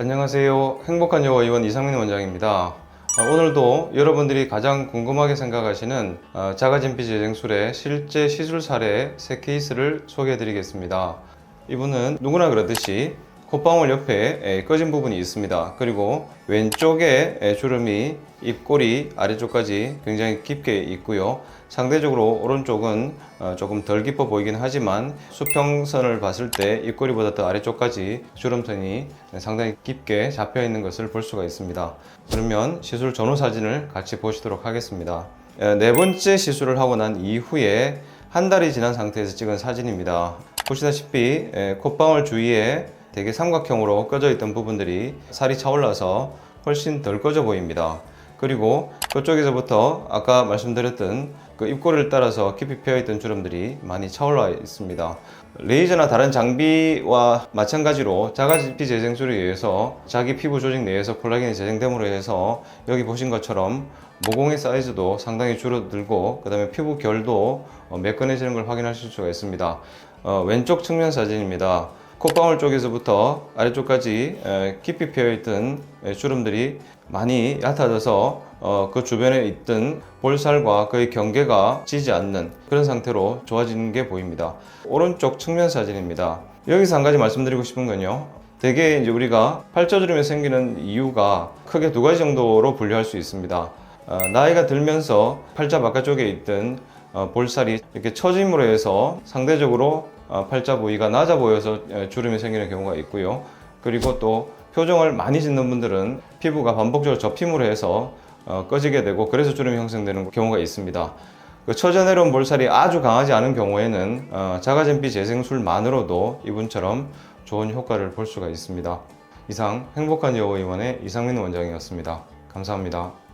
안녕하세요. 행복한 여호 의원 이상민 원장입니다. 아, 오늘도 여러분들이 가장 궁금하게 생각하시는 아, 자가진피 재생술의 실제 시술 사례 세 케이스를 소개해 드리겠습니다. 이분은 누구나 그렇듯이 콧방울 옆에 에, 꺼진 부분이 있습니다. 그리고 왼쪽에 에, 주름이 입꼬리 아래쪽까지 굉장히 깊게 있고요. 상대적으로 오른쪽은 어, 조금 덜 깊어 보이긴 하지만 수평선을 봤을 때 입꼬리보다 더 아래쪽까지 주름선이 상당히 깊게 잡혀 있는 것을 볼 수가 있습니다. 그러면 시술 전후 사진을 같이 보시도록 하겠습니다. 에, 네 번째 시술을 하고 난 이후에 한 달이 지난 상태에서 찍은 사진입니다. 보시다시피 에, 콧방울 주위에 되게 삼각형으로 꺼져 있던 부분들이 살이 차올라서 훨씬 덜 꺼져 보입니다. 그리고 그쪽에서부터 아까 말씀드렸던 그 입꼬리를 따라서 깊이 피어있던 주름들이 많이 차올라 있습니다. 레이저나 다른 장비와 마찬가지로 자가진피 재생술에 의해서 자기 피부 조직 내에서 콜라겐이 재생됨으로 해서 여기 보신 것처럼 모공의 사이즈도 상당히 줄어들고 그 다음에 피부 결도 어, 매끈해지는 걸 확인하실 수가 있습니다. 어, 왼쪽 측면 사진입니다. 콧방울 쪽에서부터 아래쪽까지 에, 깊이 피어있던 에, 주름들이 많이 얕아져서 어, 그 주변에 있던 볼살과 그의 경계가 지지 않는 그런 상태로 좋아지는 게 보입니다. 오른쪽 측면 사진입니다. 여기서 한 가지 말씀드리고 싶은 건요. 대개 이제 우리가 팔자주름이 생기는 이유가 크게 두 가지 정도로 분류할 수 있습니다. 어, 나이가 들면서 팔자 바깥쪽에 있던 어, 볼살이 이렇게 처짐으로 해서 상대적으로 어, 팔자 부위가 낮아 보여서 어, 주름이 생기는 경우가 있고요. 그리고 또 표정을 많이 짓는 분들은 피부가 반복적으로 접힘으로 해서 어, 꺼지게 되고 그래서 주름이 형성되는 경우가 있습니다. 그 처져 내려온 볼살이 아주 강하지 않은 경우에는 어, 자가진피 재생술만으로도 이분처럼 좋은 효과를 볼 수가 있습니다. 이상 행복한 여호 의원의 이상민 원장이었습니다. 감사합니다.